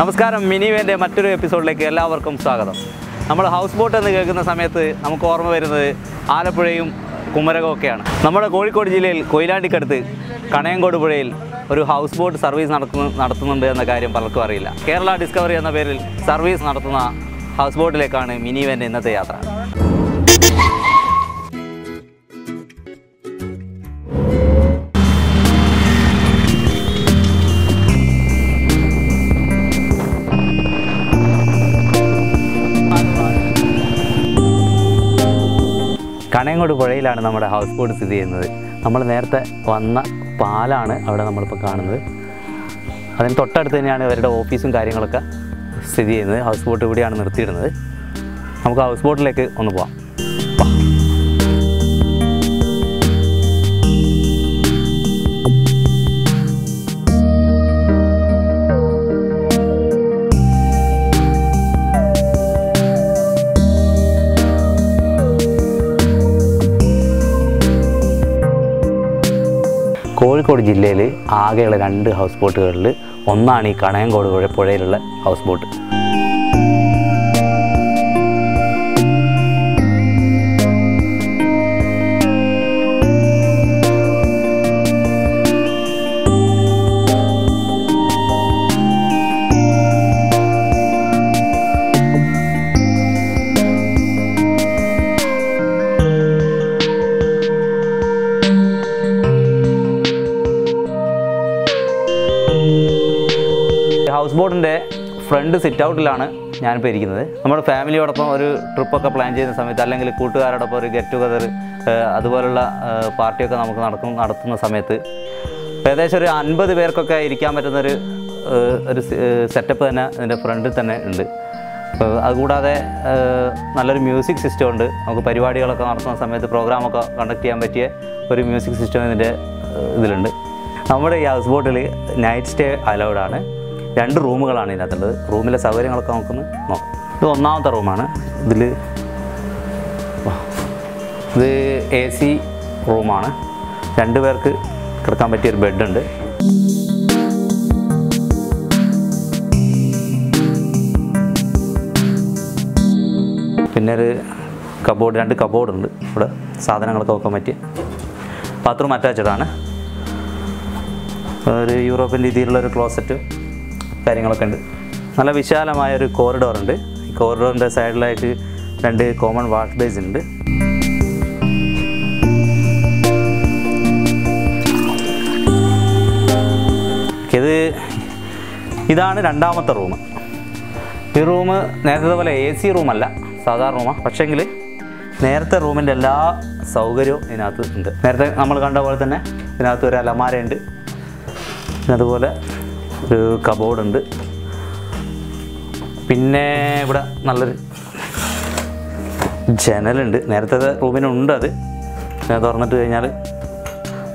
നമസ്കാരം മിനിവേന്റെ മറ്റൊരു എപ്പിസോഡിലേക്ക് എല്ലാവർക്കും സ്വാഗതം. നമ്മൾ ഹൗസ് ബോട്ട് എന്ന് കേൾക്കുന്ന സമയത്ത് നമുക്ക് ഓർമ്മ വരുന്നത് ആലപ്പുഴയും കുമരകവും ഒക്കെയാണ്. നമ്മുടെ കോഴിക്കോട് ജില്ലയിൽ കൊയിലാണ്ടിക്കടുത്ത് കണയങ്കോട് പുഴയിൽ ഒരു ഹൗസ് ബോട്ട് സർവീസ് നടക്കുന്നു നടത്തുന്നുണ്ട് എന്ന കാര്യം പലർക്കും അറിയില്ല. കേരള ഡിസ്കവറി എന്ന പേരിൽ സർവീസ് നടത്തുന്ന ഹൗസ് ബോട്ടിലേക്കാണ് മിനിവേന്റെ ഇന്നത്തെ യാത്ര. കണയങ്കോട് പുഴയിലാണ് നമ്മുടെ ഹൗസ് ബോട്ട് സ്ഥിതി ചെയ്യുന്നത്. നമ്മൾ നേരത്തെ വന്ന പാലാണ് അവിടെ നമ്മളിപ്പോൾ കാണുന്നത്. അതിന് തൊട്ടടുത്ത് തന്നെയാണ് ഇവരുടെ ഓഫീസും കാര്യങ്ങളൊക്കെ സ്ഥിതി ചെയ്യുന്നത്. ഹൗസ് ബോട്ട് ഇവിടെയാണ് നിർത്തിയിടുന്നത്. നമുക്ക് ഹൗസ് ബോട്ടിലേക്ക് ഒന്ന് പോവാം. കോഴിക്കോട് ജില്ലയിൽ ആകെയുള്ള രണ്ട് ഹൗസ് ബോട്ടുകളിൽ ഒന്നാണ് ഈ കണയങ്കോട് പുഴ പുഴയിലുള്ള ഹൗസ് ബോട്ട് ഫ്രണ്ട് സിറ്റ് ഔട്ടിലാണ് ഞാനിപ്പോൾ ഇരിക്കുന്നത്. നമ്മുടെ ഫാമിലിയോടൊപ്പം ഒരു ട്രിപ്പൊക്കെ പ്ലാൻ ചെയ്യുന്ന സമയത്ത് അല്ലെങ്കിൽ കൂട്ടുകാരോടൊപ്പം ഒരു ഗെറ്റ് ടുഗദർ അതുപോലുള്ള പാർട്ടിയൊക്കെ നമുക്ക് നടക്കും നടത്തുന്ന സമയത്ത് ഏകദേശം ഒരു അൻപത് പേർക്കൊക്കെ ഇരിക്കാൻ പറ്റുന്നൊരു ഒരു സെറ്റപ്പ് തന്നെ ഇതിന്റെ ഫ്രണ്ടിൽ തന്നെ ഉണ്ട്. അതുകൂടാതെ നല്ലൊരു മ്യൂസിക് സിസ്റ്റം ഉണ്ട്. നമുക്ക് പരിപാടികളൊക്കെ നടത്തുന്ന സമയത്ത് പ്രോഗ്രാമൊക്കെ കണ്ടക്ട് ചെയ്യാൻ പറ്റിയ ഒരു മ്യൂസിക് സിസ്റ്റം ഇതിന്റെ ഇതിലുണ്ട്. നമ്മുടെ ഈ ഹൗസ് ബോട്ടിൽ നൈറ്റ് സ്റ്റേ അലൗഡാണ് രണ്ട് റൂമുകളാണ് ഇതിനകത്തുള്ളത്. റൂമിലെ സൗകര്യങ്ങളൊക്കെ നമുക്കൊന്ന് നോക്കാം. ഇത് ഒന്നാമത്തെ റൂമാണ്. ഇതിൽ ഇത് എ സി റൂമാണ്. രണ്ട് പേർക്ക് കിടക്കാൻ പറ്റിയൊരു ബെഡുണ്ട് പിന്നെ ഒരു കബോർഡ് രണ്ട് കബോർഡ് ഉണ്ട് ഇവിടെ. സാധനങ്ങളൊക്കെ വെക്കാൻ പറ്റിയ. ബാത്റൂം അറ്റാച്ചഡാണ് ഒരു യൂറോപ്യൻ രീതിയിലുള്ള ഒരു ക്ലോസറ്റ് കാര്യങ്ങളൊക്കെ ഉണ്ട്. നല്ല വിശാലമായ ഒരു കോറിഡോർ ഉണ്ട്. ഈ കോറിഡോറിന്റെ സൈഡിലായിട്ട് രണ്ട് കോമൺ വാഷ് ബേസ് ഉണ്ട്. ഇത് ഇതാണ് രണ്ടാമത്തെ റൂം ഈ റൂം നേരത്തെ പോലെ എ സി റൂമല്ല സാധാരണ റൂമാണ് പക്ഷേങ്കിൽ നേരത്തെ റൂമിന്റെ എല്ലാ സൗകര്യവും ഇതിനകത്ത് ഉണ്ട്. നേരത്തെ നമ്മൾ കണ്ട പോലെ തന്നെ ഇതിനകത്ത് ഒരു അലമാരയുണ്ട്. അതുപോലെ ഒരു കബോർഡുണ്ട്. പിന്നെ ഇവിടെ നല്ലൊരു ജനലുണ്ട്. നേരത്തെ റൂമിനുണ്ട് അത്. തുറന്നിട്ട് കഴിഞ്ഞാൽ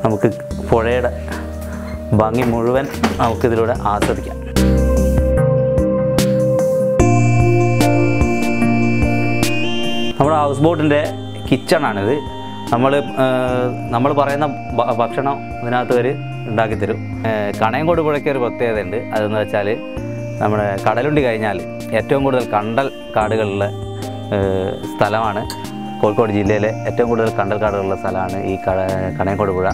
നമുക്ക് പുഴയുടെ ഭംഗി മുഴുവൻ നമുക്കിതിലൂടെ ആസ്വദിക്കാം. നമ്മുടെ ഹൗസ് ബോട്ടിന്റെ കിച്ചണാണിത്. നമ്മൾ നമ്മൾ പറയുന്ന ഭക്ഷണം ഇതിനകത്ത് അവർ ഉണ്ടാക്കിത്തരും ഏഹ് കണയങ്കോട് പുഴയ്ക്ക് ഒരു പ്രത്യേകതയുണ്ട് അതെന്ന് വെച്ചാൽ നമ്മുടെ കടലുണ്ടി കഴിഞ്ഞാൽ ഏറ്റവും കൂടുതൽ കണ്ടൽ കാടുകളുള്ള സ്ഥലമാണ്. കോഴിക്കോട് ജില്ലയിലെ ഏറ്റവും കൂടുതൽ കണ്ടൽ കാടുകളുള്ള സ്ഥലമാണ് ഈ കട കണയങ്കോട് പുഴ.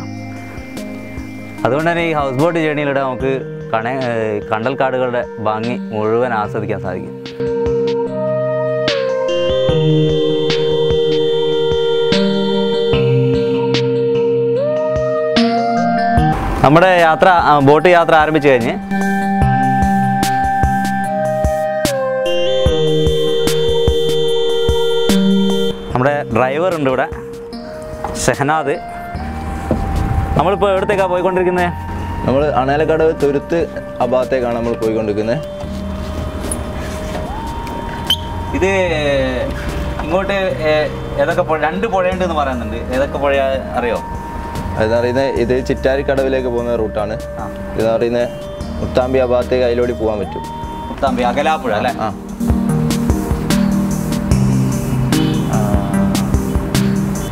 അതുകൊണ്ട് തന്നെ ഈ ഹൗസ് ബോട്ട് ജേണിയിലൂടെ നമുക്ക് കണ കണ്ടൽ കാടുകളുടെ ഭംഗി മുഴുവൻ ആസ്വദിക്കാൻ സാധിക്കും. നമ്മുടെ യാത്ര ബോട്ട് യാത്ര ആരംഭിച്ചു കഴിഞ്ഞ്. നമ്മുടെ ഡ്രൈവർ ഉണ്ട് ഇവിടെ ഷെഹനാദ്. നമ്മളിപ്പോൾ എവിടത്തേക്കാണ് പോയിക്കൊണ്ടിരിക്കുന്നത് നമ്മൾ അണേലക്കടവ് തുരുത്ത് ആ ഭാഗത്തേക്കാണ് നമ്മൾ പോയിക്കൊണ്ടിരിക്കുന്നത് ഇത് ഇങ്ങോട്ട് ഏതൊക്കെ പുഴ രണ്ട് പുഴയുണ്ട് എന്ന് പറയുന്നുണ്ട്. ഏതൊക്കെ പുഴ അറിയോ? അതെന്ന് പറയുന്നത് ഇത് ചിറ്റാരിക്കടവിലേക്ക് പോകുന്ന റൂട്ടാണ്. ഇതെന്ന് പറയുന്നത് മുത്താമ്പി ആ ഭാഗത്തേക്ക് അതിലൂടെ പോകാൻ പറ്റും. മുത്താമ്പി അകലാപ്പുഴ അല്ലേ? ആ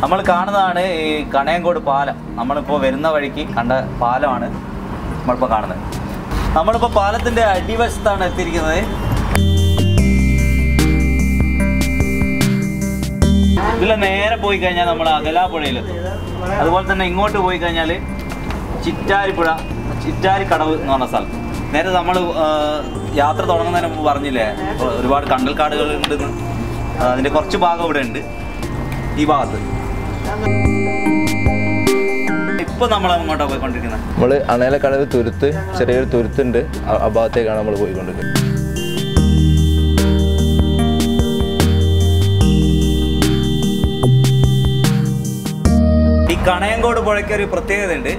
നമ്മൾ കാണുന്നതാണ് ഈ കണയങ്കോട് പാലം. നമ്മളിപ്പോൾ വരുന്ന വഴിക്ക് കണ്ട പാലമാണ് നമ്മളിപ്പോൾ കാണുന്നത്. നമ്മളിപ്പോൾ പാലത്തിന്റെ അടിവശത്താണ് എത്തിയിരിക്കുന്നത്. ഇതിൽ നേരെ പോയി കഴിഞ്ഞാൽ നമ്മൾ അകലാപ്പുഴയിലെത്തും അതുപോലെ തന്നെ ഇങ്ങോട്ട് പോയി കഴിഞ്ഞാൽ ചിറ്റാരിപ്പുഴ ചിറ്റാരിക്കടവ് എന്ന് പറഞ്ഞ സ്ഥലം. നേരെ നമ്മൾ യാത്ര തുടങ്ങുന്നതിന് മുമ്പ് പറഞ്ഞില്ലേ? ഒരുപാട് കണ്ടൽക്കാടുകൾ ഉണ്ടെന്ന് അതിന്റെ കുറച്ച് ഭാഗം ഇവിടെ ഉണ്ട്. ഈ ഭാഗത്ത്. ഇപ്പോൾ നമ്മൾ അങ്ങോട്ടാണ് പോയിക്കൊണ്ടിരിക്കുന്നത് നമ്മൾ കടവ് തുരുത്ത് ചെറിയൊരു തുരുത്തുണ്ട്. ആ ഭാഗത്തേക്കാണ് നമ്മൾ പോയിക്കൊണ്ടിരിക്കുന്നത് കണയങ്കോട് പുഴയ്ക്ക് ഒരു പ്രത്യേകതയുണ്ട്.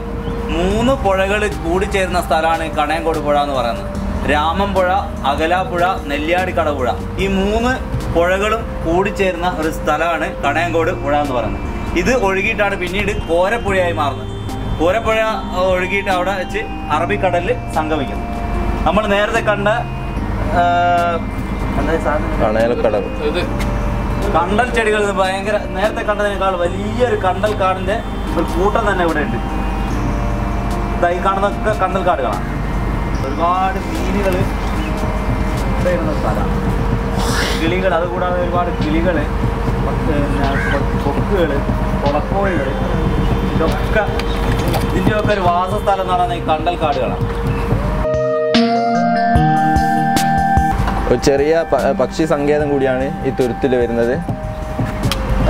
മൂന്ന് പുഴകൾ കൂടിച്ചേരുന്ന സ്ഥലമാണ് കണയങ്കോട് പുഴ എന്ന് പറയുന്നത്. രാമൻപുഴ അകലാപ്പുഴ നെല്ലിയാടിക്കട കടപുഴ ഈ മൂന്ന് പുഴകളും കൂടിച്ചേരുന്ന ഒരു സ്ഥലമാണ് കണയങ്കോട് പുഴ എന്ന് പറയുന്നത്. ഇത് ഒഴുകിയിട്ടാണ് പിന്നീട് കോരപ്പുഴയായി മാറുന്നത്. കോരപ്പുഴ ഒഴുകിയിട്ട് അവിടെ വെച്ച് അറബിക്കടലിൽ സംഗമിക്കുന്നു. നമ്മൾ നേരത്തെ കണ്ട കണ്ടൽ ചെടികൾ ഭയങ്കര നേരത്തെ കണ്ടതിനേക്കാൾ വലിയൊരു കണ്ടൽ കാടിന്റെ ഒരു കൂട്ടം തന്നെ ഇവിടെ ഉണ്ട്. ഇതായി കാണുന്നൊക്കെ കണ്ടൽ കാടുകളാണ്. ഒരുപാട് മീനുകൾ ഇവിടെ ഇരുന്ന സ്ഥലമാണ് കിളികൾ അതുകൂടാതെ ഒരുപാട് കിളികൾ കൊക്കുകൾ കുളക്കോഴികൾ ഇതൊക്കെ ഇതിന്റെയൊക്കെ ഒരു വാസസ്ഥലം എന്ന് പറയുന്നത് ഈ കണ്ടൽ കാടുകളാണ്. ഒരു ചെറിയ പക്ഷി സങ്കേതം കൂടിയാണ് ഈ തുരുത്തിൽ വരുന്നത്.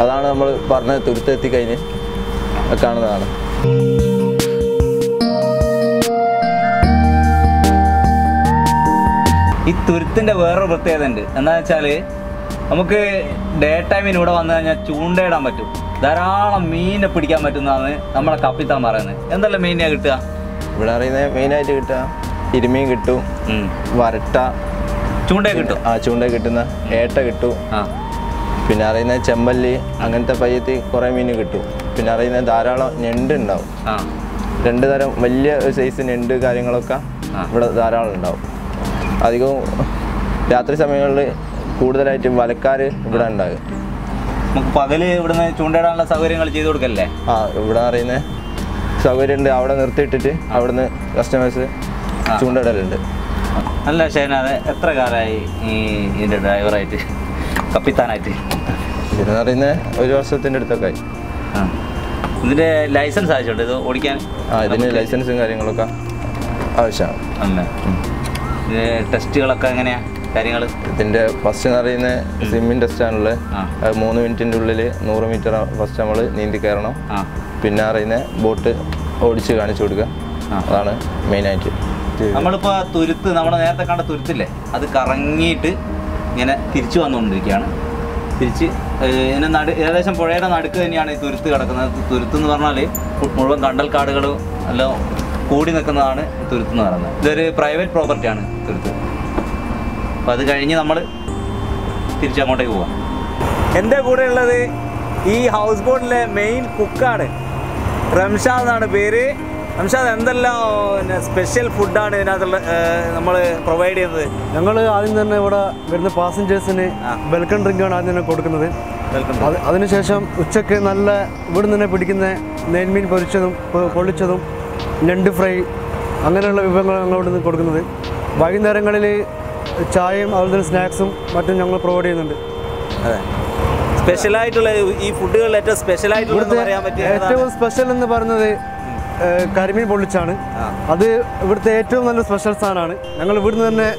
അതാണ് നമ്മൾ പറഞ്ഞത് തുരുത്ത് എത്തിക്കഴിഞ്ഞ് കാണുന്നതാണ്. ഈ തുരുത്തിന്റെ വേറൊരു പ്രത്യേകത ഉണ്ട്. എന്താ വെച്ചാൽ നമുക്ക് ഡേ ടൈമിന് ഇവിടെ വന്നു കഴിഞ്ഞാൽ ചൂണ്ടയിടാൻ പറ്റും. ധാരാളം മീനിനെ പിടിക്കാൻ പറ്റുന്നതാണ് നമ്മളെ കപ്പിത്താൻ പറയുന്നത്. എന്തെല്ലാം മീനെയാണ് കിട്ടുക? ഇവിടെ അറിയുന്നത് മെയിനായിട്ട് കിട്ടുക. ഇരുമീൻ കിട്ടും. വരട്ട. ചൂണ്ട കിട്ടും. ആ ചൂണ്ട കിട്ടുന്ന ഏട്ട കിട്ടും. ആ. പിന്നെ അറിയുന്ന ചെമ്പല്ലി അങ്ങനത്തെ പയ്യത്തി കുറേ മീൻ കിട്ടും. പിന്നെ അറിയുന്ന ധാരാളം ഞണ്ട് ഉണ്ടാവും. രണ്ട് തരം വലിയ സൈസ് ഞണ്ട് കാര്യങ്ങളൊക്കെ ഇവിടെ ധാരാളം ഉണ്ടാവും. അധികവും രാത്രി സമയങ്ങളിൽ കൂടുതലായിട്ടും വലക്കാർ ഇവിടെ ഉണ്ടാകും. നമുക്ക് പകൽ ഇവിടുന്ന് ചൂണ്ടയിടാനുള്ള സൗകര്യങ്ങൾ ചെയ്തു കൊടുക്കല്ലേ? ആ ഇവിടെ അറിയുന്ന സൗകര്യമുണ്ട്. അവിടെ നിർത്തിയിട്ടിട്ട് അവിടുന്ന് കസ്റ്റമേഴ്സ്. ചൂണ്ടയിടലുണ്ട്. അല്ല ഷേനാഥ് എത്ര കാലമായി ഈ ഇതിന്റെ ഡ്രൈവറായിട്ട് കപ്പിത്താനായിട്ട്? ഇതെന്ന് പറയുന്നത് ഒരു വർഷത്തിന്റെ അടുത്തൊക്കെ ആയി. ആ ഇതിന്റെ ലൈസൻസ് ആവശ്യമുണ്ട്? ഇത് ഓടിക്കാൻ ആ ഇതിന് ലൈസൻസും കാര്യങ്ങളൊക്കെ ആവശ്യമാണ്. ടെസ്റ്റുകളൊക്കെ എങ്ങനെയാ? കാര്യങ്ങൾ ഇതിന്റെ ഫസ്റ്റ് എന്ന് പറയുന്ന സിമ്മിൻ ടെസ്റ്റ് ആണുള്ളത്. അത് മൂന്ന് മിനിറ്റിന്റെ ഉള്ളിൽ നൂറ് മീറ്റർ ഫസ്റ്റ് നമ്മൾ നീന്തി കയറണം. പിന്നെ അറിയുന്ന ബോട്ട് ഓടിച്ച് കാണിച്ചു കൊടുക്കുക. അതാണ് മെയിൻ മെയിനായിട്ട് നമ്മളിപ്പോൾ തുരുത്ത് നമ്മുടെ നേരത്തെ കണ്ട തുരുത്തില്ലേ? അത് കറങ്ങിയിട്ട് ഇങ്ങനെ തിരിച്ചു വന്നുകൊണ്ടിരിക്കുകയാണ്. തിരിച്ച് ഇതിന് നടു ഏകദേശം പുഴയുടെ നടുക്ക് തന്നെയാണ് ഈ തുരുത്ത് കിടക്കുന്നത്. തുരുത്ത് എന്ന് പറഞ്ഞാൽ മുഴുവൻ കണ്ടൽക്കാടുകളും എല്ലാം കൂടി നിൽക്കുന്നതാണ് തുരുത്ത് എന്ന് പറയുന്നത്. ഇതൊരു പ്രൈവറ്റ് പ്രോപ്പർട്ടിയാണ് തുരുത്ത്. അപ്പോൾ അത് കഴിഞ്ഞ് നമ്മൾ തിരിച്ചങ്ങോട്ടേക്ക് പോവാം. എന്റെ കൂടെ ഉള്ളത് ഈ ഹൗസ് ബോട്ടിലെ മെയിൻ കുക്കാണ് റംഷാ എന്നാണ് പേര്. റംഷാദ് എന്തെല്ലാം പിന്നെ സ്പെഷ്യൽ ഫുഡാണ് ഇതിനകത്തുള്ള നമ്മൾ പ്രൊവൈഡ് ചെയ്യുന്നത്? ഞങ്ങൾ ആദ്യം തന്നെ ഇവിടെ വരുന്ന പാസഞ്ചേഴ്സിന് വെൽക്കം ഡ്രിങ്ക് ആണ് ആദ്യം തന്നെ കൊടുക്കുന്നത്. അതിനുശേഷം ഉച്ചയ്ക്ക് നല്ല ഇവിടെ നിന്ന് തന്നെ പിടിക്കുന്ന നെയ്മീൻ പൊരിച്ചതും പൊള്ളിച്ചതും ഞണ്ട് ഫ്രൈ അങ്ങനെയുള്ള വിഭവങ്ങൾ ഞങ്ങൾ ഇവിടെ നിന്ന് കൊടുക്കുന്നത്. വൈകുന്നേരങ്ങളിൽ ചായയും അതുപോലെ തന്നെ സ്നാക്സും മറ്റും ഞങ്ങൾ പ്രൊവൈഡ് ചെയ്യുന്നുണ്ട്. അതെ. സ്പെഷ്യലായിട്ടുള്ള ഈ ഫുഡുകളിൽ ഏറ്റവും സ്പെഷ്യലായിട്ടുള്ള ഏറ്റവും സ്പെഷ്യൽ എന്ന് പറയുന്നത് കരിമീൻ പൊള്ളിച്ചാണ്. അത് ഇവിടുത്തെ ഏറ്റവും നല്ല സ്പെഷ്യൽ സാധനമാണ്. ഞങ്ങൾ ഇവിടുന്ന് തന്നെ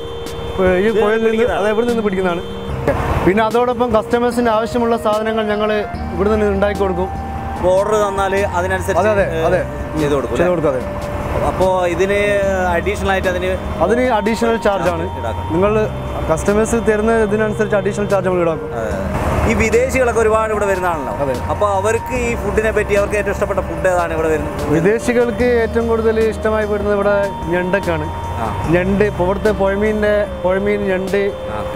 ഈ പുഴയിൽ നിന്ന് അത് എവിടെ ഇവിടെ നിന്ന് പിടിക്കുന്നതാണ്. പിന്നെ അതോടൊപ്പം കസ്റ്റമേഴ്സിന് ആവശ്യമുള്ള സാധനങ്ങൾ ഞങ്ങൾ ഇവിടെ നിന്ന് ഉണ്ടാക്കി കൊടുക്കും. ഓർഡർ തന്നാൽ അതിനനുസരിച്ച് അതെ, അതെ. ചെയ്ത് കൊടുക്കും ചെയ്ത് കൊടുക്കും അതെ. അപ്പോൾ ഇതിന് അഡീഷണൽ ആയിട്ട് അതിന് അതിന് അഡീഷണൽ ചാർജാണ്. നിങ്ങൾ കസ്റ്റമേഴ്സ് തരുന്ന ഇതിനനുസരിച്ച് അഡീഷണൽ ചാർജ് നമ്മൾ ഈടാക്കും ഈ വിദേശികളൊക്കെ ഒരുപാട് ഇവിടെ വരുന്നതാണല്ലോ. അപ്പൊ അപ്പോൾ അവർക്ക് ഈ ഫുഡിനെ പറ്റി അവർക്ക് ഏറ്റവും ഇഷ്ടപ്പെട്ട ഫുഡ് ഏതാണ് ഇവിടെ വരുന്നത്? വിദേശികൾക്ക് ഏറ്റവും കൂടുതൽ ഇഷ്ടമായി പെടുന്നത് ഇവിടെ ഞണ്ടൊക്കെയാണ് ആ. ഞണ്ട് ഇവിടുത്തെ പുഴമീനിന്റെ പുഴമീൻ ഞണ്ട്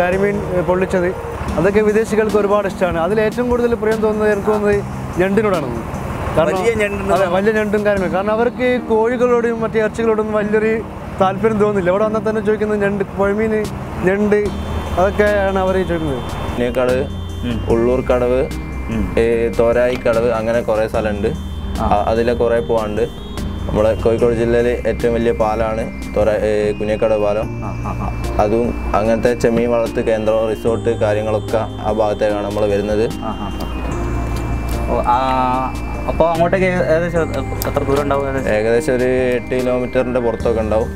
കരിമീൻ പൊള്ളിച്ചത്. അതൊക്കെ വിദേശികൾക്ക് ഒരുപാട് ഇഷ്ടമാണ്. അതിൽ ഏറ്റവും കൂടുതൽ പ്രിയം തോന്നുന്നത് എനിക്ക് തോന്നുന്നത് ഞണ്ടിനോടാണ്. അതെ വലിയ ഞണ്ടും കാര്യമാണ് കാരണം അവർക്ക് ഈ കോഴികളോടും മറ്റേ ഇറച്ചികളോടും വലിയൊരു താല്പര്യം തോന്നുന്നില്ല. ഇവിടെ വന്നാൽ തന്നെ ചോദിക്കുന്നത് ഞണ്ട് പുഴമീൻ ഞണ്ട് അതൊക്കെയാണ് അവർ ചോദിക്കുന്നത്. ഉം. ഉള്ളൂർ കടവ്. തോരായി കടവ് അങ്ങനെ കുറേ സ്ഥലമുണ്ട്. അതിലെ കുറേ പോകാണ്ട് നമ്മളെ കോഴിക്കോട് ജില്ലയിൽ ഏറ്റവും വലിയ പാലാണ് തൊറ ഏഹ് പാലം. അതും അങ്ങനത്തെ ചെമ്മീൻ വളർത്ത് കേന്ദ്രം റിസോർട്ട് കാര്യങ്ങളൊക്കെ ആ ഭാഗത്തേക്കാണ് നമ്മൾ വരുന്നത്. അപ്പോൾ അങ്ങോട്ടേക്ക് ഏകദേശം എത്ര ദൂരം ഉണ്ടാവും? ഏകദേശം? ഒരു എട്ട് കിലോമീറ്ററിന്റെ പുറത്തൊക്കെ ഉണ്ടാവും.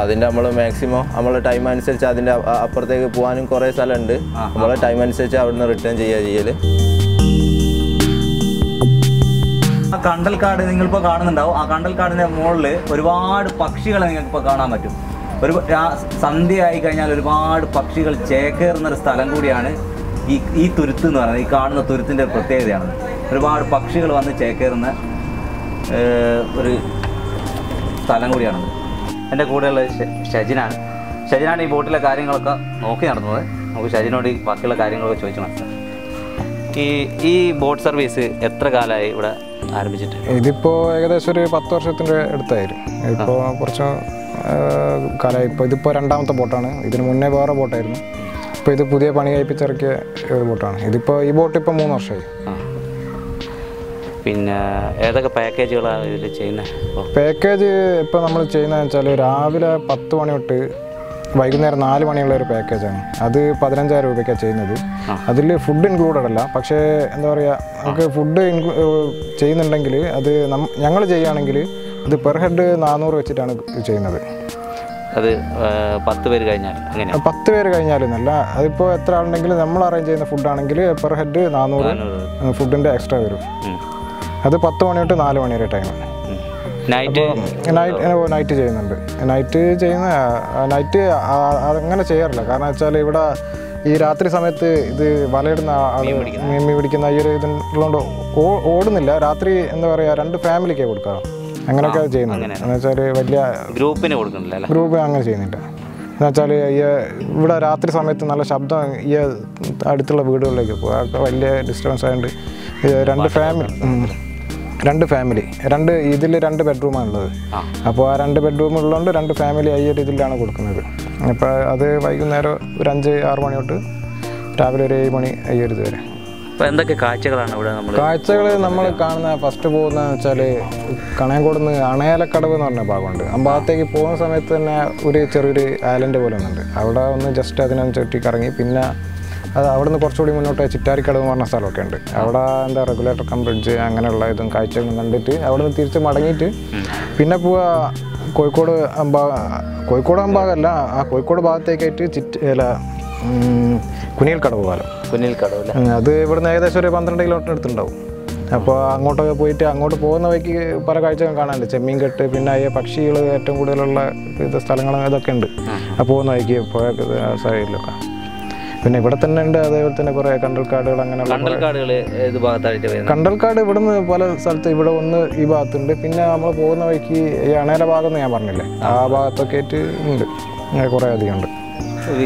അതിന്റെ നമ്മൾ മാക്സിമം നമ്മൾ ടൈം അനുസരിച്ച് അതിന്റെ അപ്പുറത്തേക്ക് പോകാനും കുറേ സ്ഥലമുണ്ട്. നമ്മൾ ടൈം അനുസരിച്ച് അവിടുന്ന് റിട്ടേൺ ചെയ്യുക ചെയ്യൽ ആ കണ്ടൽക്കാട് നിങ്ങളിപ്പോൾ കാണുന്നുണ്ടാവും. ആ കണ്ടൽക്കാടിന്റെ മുകളിൽ ഒരുപാട് പക്ഷികളെ നിങ്ങൾക്ക് ഇപ്പോൾ കാണാൻ പറ്റും. ഒരു സന്ധ്യ ആയി കഴിഞ്ഞാൽ ഒരുപാട് പക്ഷികൾ ചേക്കേറുന്ന ഒരു സ്ഥലം കൂടിയാണ് ഈ ഈ തുരുത്ത് എന്ന് പറയുന്നത്. ഈ കാണുന്ന തുരുത്തിന്റെ പ്രത്യേകതയാണ്. ഒരുപാട് പക്ഷികൾ വന്ന് ചേക്കേറുന്ന ഒരു സ്ഥലം കൂടിയാണത്. എന്റെ കൂടെയുള്ള ഷജിനാണ്. ഷജിനാണ് ഈ ബോട്ടിലെ കാര്യങ്ങളൊക്കെ നോക്കി നടന്നത്. നമുക്ക് ഷജിനോട് ഈ ബാക്കിയുള്ള കാര്യങ്ങളൊക്കെ ചോദിച്ചു മനസ്സിലാക്കാം. ഈ ഈ ബോട്ട് സർവീസ് എത്ര കാലമായി ഇവിടെ ആരംഭിച്ചിട്ട്? ഇതിപ്പോൾ ഏകദേശം ഒരു പത്ത് വർഷത്തിന്റെ അടുത്തായിരുന്നു ഇപ്പോൾ കുറച്ച് കാലമായി. ഇപ്പോൾ ഇതിപ്പോൾ രണ്ടാമത്തെ ബോട്ടാണ്. ഇതിന് മുന്നേ വേറെ ബോട്ടായിരുന്നു. ഇപ്പോൾ ഇത് പുതിയ പണി കഴിപ്പിച്ചിറക്കിയ ഒരു ബോട്ടാണ്. ഇതിപ്പോൾ ഈ ബോട്ട് ഇപ്പോൾ മൂന്ന് വർഷമായി. പിന്നെ ഏതൊക്കെ പാക്കേജുകളാണ് ഇതിൽ ചെയ്യുന്നത് പാക്കേജ് ഇപ്പോൾ നമ്മൾ ചെയ്യുന്നതെന്ന് വെച്ചാൽ രാവിലെ പത്ത് മണി തൊട്ട് വൈകുന്നേരം നാല് മണിയുള്ള ഒരു പാക്കേജാണ്. അത് പതിനഞ്ചായിരം രൂപയ്ക്കാണ് ചെയ്യുന്നത്. അതിൽ ഫുഡ് ഇൻക്ലൂഡഡ് അല്ല. പക്ഷേ എന്താ പറയുക നമുക്ക് ഫുഡ് ഇൻക്ലൂ ചെയ്യുന്നുണ്ടെങ്കിൽ അത് ഞങ്ങൾ ചെയ്യുകയാണെങ്കിൽ അത് പെർ ഹെഡ് നാനൂറ് വെച്ചിട്ടാണ് ചെയ്യുന്നത്. അത് പത്ത് പേര് കഴിഞ്ഞാൽ അങ്ങനെ പത്ത് പേര് കഴിഞ്ഞാലൊന്നല്ല അതിപ്പോൾ എത്ര ആളുണ്ടെങ്കിലും നമ്മൾ അറേഞ്ച് ചെയ്യുന്ന ഫുഡാണെങ്കിൽ പെർ ഹെഡ് നാനൂറ് ഫുഡിന്റെ എക്സ്ട്രാ വരും. അത് പത്ത് മണി തൊട്ട് നാല് മണി വരെ ടൈം നൈറ്റ് നൈറ്റ് നൈറ്റ് ചെയ്യുന്നുണ്ട്. നൈറ്റ് ചെയ്യുന്ന നൈറ്റ് അങ്ങനെ ചെയ്യാറില്ല. കാരണം വെച്ചാൽ ഇവിടെ ഈ രാത്രി സമയത്ത് ഇത് വലയിടുന്ന മീൻ പിടിക്കുന്ന. ഈ ഒരു ഇതുള്ളതുകൊണ്ട് ഓടുന്നില്ല. രാത്രി എന്താ പറയുക രണ്ട് ഫാമിലിക്കേ കൊടുക്കാം അങ്ങനെയൊക്കെ ചെയ്യുന്നുണ്ട്. എന്ന് വെച്ചാൽ വലിയ ഗ്രൂപ്പിന് കൊടുക്കുന്നില്ല ഗ്രൂപ്പ് അങ്ങനെ ചെയ്യുന്നില്ല. എന്ന് വെച്ചാൽ ഈ ഇവിടെ രാത്രി സമയത്ത് നല്ല ശബ്ദം ഈ അടുത്തുള്ള വീടുകളിലേക്ക് പോകും അതൊക്കെ വലിയ ഡിസ്റ്റർബൻസ് ആയതുകൊണ്ട് രണ്ട് ഫാമിലി രണ്ട് ഫാമിലി രണ്ട് ഇതിൽ രണ്ട് ബെഡ്റൂമാണ് ഉള്ളത് അപ്പോൾ ആ രണ്ട് ബെഡ്റൂം ഉള്ളതുകൊണ്ട് രണ്ട് ഫാമിലി ആയി ഇതിലാണ് കൊടുക്കുന്നത്. അപ്പോൾ അത് വൈകുന്നേരം ഒരു അഞ്ച് ആറ് മണി തൊട്ട് രാവിലെ ഒരു ഏഴ് മണി അയ്യൊരു ഇത് വരെ. അപ്പോൾ എന്തൊക്കെ കാഴ്ചകളാണ് ഇവിടെ നമ്മൾ കാഴ്ചകൾ നമ്മൾ കാണുന്ന ഫസ്റ്റ് പോകുന്ന വെച്ചാൽ കണയംകോടുന്ന് അണയാലക്കടവ് എന്ന് പറഞ്ഞ ഭാഗമുണ്ട്. ആ ഭാഗത്തേക്ക് പോകുന്ന സമയത്ത് തന്നെ ഒരു ചെറിയൊരു ഐലൻഡ് പോലെ ഒന്നുണ്ട്. അവിടെ ഒന്ന് ജസ്റ്റ് അതിനൊന്ന് ചുറ്റി കറങ്ങി. പിന്നെ അത് അവിടുന്ന് കുറച്ചുകൂടി മുന്നോട്ട് ചിറ്റാരിക്കടവ് എന്ന് പറഞ്ഞ സ്ഥലമൊക്കെ ഉണ്ട്. അവിടെ എന്താ റെഗുലേറ്റർ കം ബ്രിഡ്ജ് അങ്ങനെയുള്ള ഇതും കാഴ്ചകളും കണ്ടിട്ട് അവിടെ നിന്ന് തിരിച്ച് മടങ്ങിയിട്ട് പിന്നെ പോവുക കോഴിക്കോട് അമ്പാ കോഴിക്കോട് അമ്പാകല്ല ആ കോഴിക്കോട് ഭാഗത്തേക്കായിട്ട് ചിറ്റ് അല്ല കുനിയിൽ കുനിയൽക്കടവ് പാലം കുന്നിൽ കടവല്ലേ അത് ഇവിടുന്ന് ഏകദേശം ഒരു പന്ത്രണ്ട് കിലോമീറ്റർ അടുത്തുണ്ടാവും. അപ്പോൾ അങ്ങോട്ടൊക്കെ പോയിട്ട് അങ്ങോട്ട് പോകുന്ന വഴിക്ക് പല കാഴ്ചകളും കാണാനുണ്ട്. ചെമ്മീൻ കെട്ട് പിന്നെ ഈ പക്ഷികൾ ഏറ്റവും കൂടുതലുള്ള ഇത് സ്ഥലങ്ങൾ ഇതൊക്കെ ഉണ്ട്. അപ്പോൾ പോകുന്ന വഴിക്ക് പോയൊക്കെ സൈഡിലൊക്കെ പിന്നെ ഇവിടെ തന്നെ ഉണ്ട് അതേപോലെ തന്നെ കുറേ കണ്ടൽക്കാടുകൾ അങ്ങനെ കണ്ടൽക്കാടുകൾ ഏത് ഭാഗത്തായിട്ട് വരുന്നത്. കണ്ടൽക്കാട് ഇവിടുന്ന് പല സ്ഥലത്ത് ഇവിടെ ഒന്ന് ഈ ഭാഗത്തുണ്ട്. പിന്നെ നമ്മൾ പോകുന്ന വഴിക്ക് ഈ അണേല ഭാഗം എന്ന് ഞാൻ പറഞ്ഞില്ലേ? ആ. ഭാഗത്തൊക്കെ ആയിട്ട് ഉണ്ട്. അങ്ങനെ കുറേ അധികം ഉണ്ട്.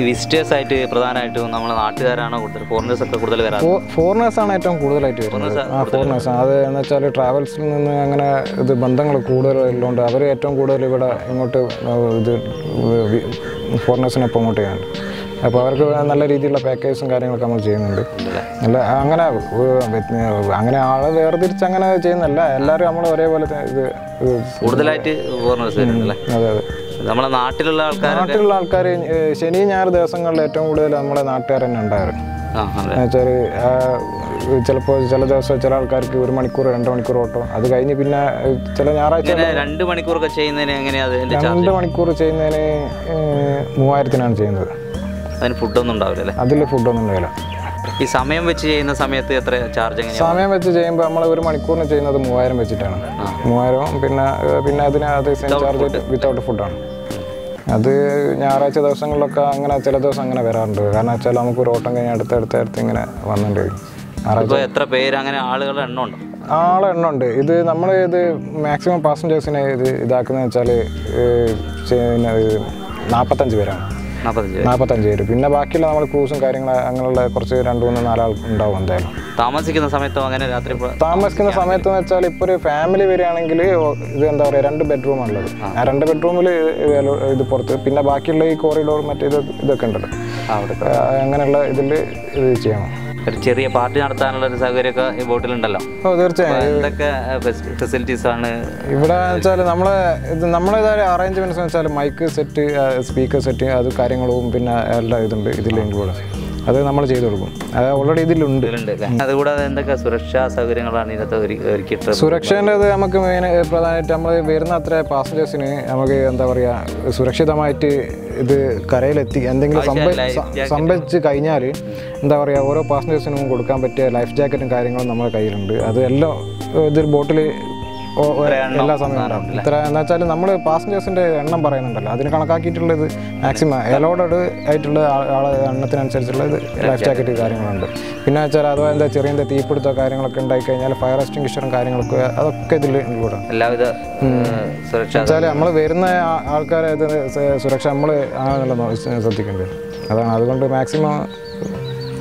വിസിറ്റേഴ്സ് ആയിട്ട് പ്രധാനമായിട്ടും നമ്മൾ നാട്ടുകാരാണോ കൂടുതൽ ഫോറിനേഴ്സ് ഒക്കെ കൂടുതൽ വരാറ്? ഫോറിനേഴ്സ് ആണ് ഏറ്റവും കൂടുതലായിട്ട് വരുന്നത്. ആ ഫോറിനേഴ്സ് അത് എന്ന് വെച്ചാൽ ട്രാവൽസിൽ നിന്ന് അങ്ങനെ ഇത് ബന്ധങ്ങൾ കൂടുതലുള്ളതുകൊണ്ട് അവർ ഏറ്റവും കൂടുതൽ ഇവിടെ ഇങ്ങോട്ട് ഇത് ഫോറിനേഴ്സിനൊപ്പം ഇങ്ങോട്ട് ചെയ്യുന്നുണ്ട് അപ്പോൾ അവർക്ക് നല്ല രീതിയിലുള്ള പാക്കേജും കാര്യങ്ങളൊക്കെ നമ്മൾ ചെയ്യുന്നുണ്ട്. നല്ല അങ്ങനെ അങ്ങനെ ആളെ വേർതിരിച്ച് അങ്ങനെ ചെയ്യുന്നല്ല. എല്ലാവരും നമ്മൾ ഒരേപോലെ ഇത് കൂടുതലായിട്ട് അതെ അതെ. നമ്മളെ നാട്ടിലുള്ള ആൾക്കാർ നാട്ടിലുള്ള ആൾക്കാർ ശനി ഞായർ ദിവസങ്ങളിൽ ഏറ്റവും കൂടുതൽ നമ്മുടെ നാട്ടുകാർ തന്നെ ഉണ്ടായിരുന്നു എന്നുവെച്ചാൽ ചിലപ്പോൾ ചില ദിവസം ചില ആൾക്കാർക്ക് ഒരു മണിക്കൂർ രണ്ട് മണിക്കൂർ ഓട്ടോ. അത് കഴിഞ്ഞ് പിന്നെ ചില ഞായറാഴ്ച രണ്ട് മണിക്കൂറൊക്കെ ചെയ്യുന്നതിന് രണ്ട് മണിക്കൂർ ചെയ്യുന്നതിന് മൂവായിരത്തിനാണ് ചെയ്യുന്നത്. അതിന് ഫുഡൊന്നും ഉണ്ടാവില്ല അല്ലേ അതിൽ ഫുഡൊന്നും ഉണ്ടാവില്ല. ഈ സമയം വെച്ച് ചെയ്യുന്ന സമയത്ത് എത്ര ചാർജ് സമയം വെച്ച് ചെയ്യുമ്പോൾ നമ്മൾ ഒരു മണിക്കൂറിന് ചെയ്യുന്നത് മൂവായിരം വെച്ചിട്ടാണ്. മൂവായിരവും പിന്നെ പിന്നെ അതിന് അത് ചാർജ് വിത്തൗട്ട് ഫുഡാണ് അത് ഞായറാഴ്ച ദിവസങ്ങളിലൊക്കെ അങ്ങനെ ചില ദിവസം അങ്ങനെ വരാറുണ്ട്. കാരണം വെച്ചാൽ നമുക്ക് ഒരു ഓട്ടം കഴിഞ്ഞ് അടുത്തടുത്ത് അടുത്ത് ഇങ്ങനെ വന്നിട്ടുണ്ട് എത്ര പേര് അങ്ങനെ ആളുകളുടെ എണ്ണം ഉണ്ടോ? ആളെ എണ്ണം ഉണ്ട്. ഇത് നമ്മൾ ഇത് മാക്സിമം പാസഞ്ചേഴ്സിനെ ഇത് ഇതാക്കുന്നത് വെച്ചാൽ നാൽപ്പത്തഞ്ച് പേരാണ്. നാൽപ്പത്തഞ്ച് പേര്. പിന്നെ ബാക്കിയുള്ള നമ്മൾ ക്രൂസും കാര്യങ്ങൾ അങ്ങനെയുള്ള കുറച്ച് രണ്ട് മൂന്ന് നാലാൾ ഉണ്ടാവും എന്തായാലും. താമസിക്കുന്ന സമയത്തോ അങ്ങനെ രാത്രി താമസിക്കുന്ന സമയത്ത് എന്ന് വെച്ചാൽ ഇപ്പോൾ ഒരു ഫാമിലി വരികയാണെങ്കിൽ ഇത് എന്താ പറയുക രണ്ട് ബെഡ്റൂം ഉള്ളത്. ആ. രണ്ട് ബെഡ്റൂമിൽ ഇത് പുറത്ത്. പിന്നെ ബാക്കിയുള്ള ഈ കോറിഡോർ മറ്റേ ഇത് ഇതൊക്കെ ഉണ്ടല്ലോ അങ്ങനെയുള്ള ഇതിൽ ഇത് ചെയ്യണം. ഒരു ചെറിയ പാർട്ടി നടത്താനുള്ള ഒരു സൗകര്യമൊക്കെ ഈ ബോട്ടിലുണ്ടല്ലോ. ഓ തീർച്ചയായും. അപ്പോൾ എന്തൊക്കെ ഫെസിലിറ്റീസ് ആണ് ഇവിടെ വെച്ചാൽ നമ്മളെ നമ്മളെ നമ്മളേതായ അറേഞ്ച്മെന്റ്സ് വെച്ചാൽ മൈക്ക് സെറ്റ് സ്പീക്കർ സെറ്റ് അത് കാര്യങ്ങളും പിന്നെ എല്ലാ ഇതുണ്ട് ഇതിൽ ഇൻക്ലൂഡ് അത് നമ്മൾ ചെയ്തു കൊടുക്കും. അത് ഓൾറെഡി ഇതിലുണ്ട്? അതുകൂടാതെ എന്തൊക്കെ സുരക്ഷാ സൗകര്യങ്ങളാണ് ഇതിനകത്ത് ഒരു- ഒരുക്കിയിട്ടുള്ളത്? സുരക്ഷേന്റെത് നമുക്ക് മെയിൻ പ്രധാനമായിട്ട് നമ്മൾ വരുന്ന അത്ര പാസഞ്ചേഴ്സിന് നമുക്ക് എന്താ പറയുക സുരക്ഷിതമായിട്ട് ഇത് കരയിലെത്തി എന്തെങ്കിലും സംഭവ സംഭവിച്ച് കഴിഞ്ഞാൽ എന്താ പറയുക ഓരോ പാസഞ്ചേഴ്സിനും കൊടുക്കാൻ പറ്റിയ ലൈഫ് ജാക്കറ്റും കാര്യങ്ങളും നമ്മുടെ കയ്യിലുണ്ട്. അത് എല്ലാം ഇതിൽ ബോട്ടിൽ എല്ലാ സമയവും ഉണ്ടാവും ഇത്ര എന്ന് വെച്ചാൽ നമ്മൾ പാസഞ്ചേഴ്സിന്റെ എണ്ണം പറയുന്നുണ്ടല്ലോ. അതിന് കണക്കാക്കിയിട്ടുള്ളത് മാക്സിമം എലോഡഡ് ആയിട്ടുള്ള എണ്ണത്തിനനുസരിച്ചുള്ള ഇത് ലൈഫ് ജാക്കറ്റ് കാര്യങ്ങളുണ്ട്. പിന്നെ വെച്ചാൽ അഥവാ എന്താ ചെറിയ തീപിടുത്തോ കാര്യങ്ങളൊക്കെ ഉണ്ടായി കഴിഞ്ഞാൽ ഫയർ എക്സ്റ്റിങ്ഷറും കാര്യങ്ങളൊക്കെ അതൊക്കെ ഇതിൽ ഇൻക്ലൂഡ് എല്ലാവിധ വെച്ചാൽ നമ്മൾ വരുന്ന ആൾക്കാരെ സുരക്ഷ നമ്മൾ ശ്രദ്ധിക്കേണ്ടത്. അതാണ് അതുകൊണ്ട് മാക്സിമം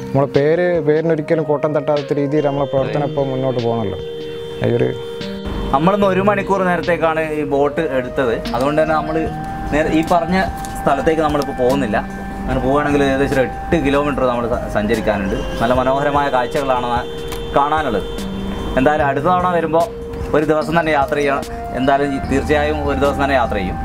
നമ്മളെ പേര് പേരിനൊരിക്കലും കോട്ടം തട്ടാത്ത രീതിയിൽ നമ്മളെ പ്രവർത്തനം ഇപ്പോൾ മുന്നോട്ട് പോകണമല്ലോ ഈ ഒരു നമ്മളിന്ന് ഒരു മണിക്കൂർ നേരത്തേക്കാണ് ഈ ബോട്ട് എടുത്തത്. അതുകൊണ്ട് തന്നെ നമ്മൾ നേരെ ഈ പറഞ്ഞ സ്ഥലത്തേക്ക് നമ്മളിപ്പോൾ പോകുന്നില്ല. അങ്ങനെ പോവുകയാണെങ്കിൽ ഏകദേശം എട്ട് കിലോമീറ്റർ നമ്മൾ സഞ്ചരിക്കാനുണ്ട്. നല്ല മനോഹരമായ കാഴ്ചകളാണ് കാണാനുള്ളത്. എന്തായാലും അടുത്ത തവണ വരുമ്പോൾ ഒരു ദിവസം തന്നെ യാത്ര ചെയ്യണം എന്തായാലും തീർച്ചയായും ഒരു ദിവസം തന്നെ യാത്ര ചെയ്യും.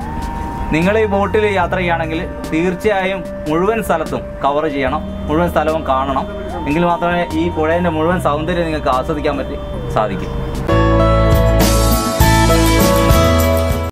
നിങ്ങൾ ഈ ബോട്ടിൽ യാത്ര ചെയ്യുകയാണെങ്കിൽ തീർച്ചയായും മുഴുവൻ സ്ഥലത്തും കവർ ചെയ്യണം. മുഴുവൻ സ്ഥലവും കാണണം. എങ്കിൽ മാത്രമേ ഈ പുഴേന്റെ മുഴുവൻ സൗന്ദര്യം നിങ്ങൾക്ക് ആസ്വദിക്കാൻ പറ്റി സാധിക്കും.